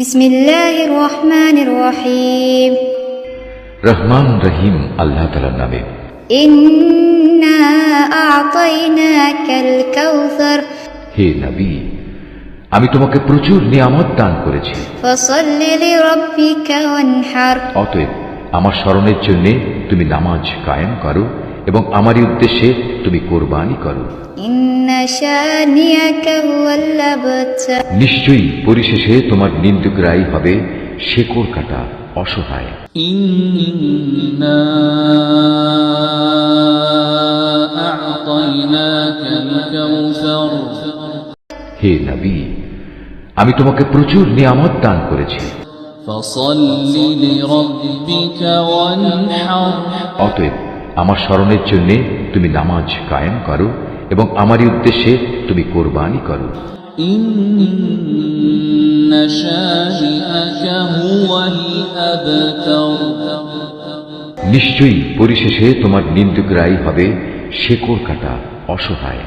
বিসমিল্লাহির রহমানির রহিম। রহমান রহিম আল্লাহ তাআলার নামে। ইন্না আ'তাইনাকাল কাউসার। হে নবী আমি তোমাকে প্রচুর নিয়ামত দান করেছি। অতএব আমার স্মরণের জন্য তুমি নামাজ কায়েম করো এবং আমারই উদ্দেশ্যে তুমি কোরবানি করো। নিশ্চয়ই পরিশেষে তোমার নিন্দুকরাই হবে শেকর কাটা অসহায়। হে নবী আমি তোমাকে প্রচুর নিয়ামত দান করেছি। অতএব আমার স্মরণের জন্যে তুমি নামাজ কায়েম করো এবং আমারই উদ্দেশ্যে তুমি কোরবানি করো। নিশ্চয়ই পরিশেষে তোমার নিন্দুকরাই হবে শেকড় কাটা অসহায়।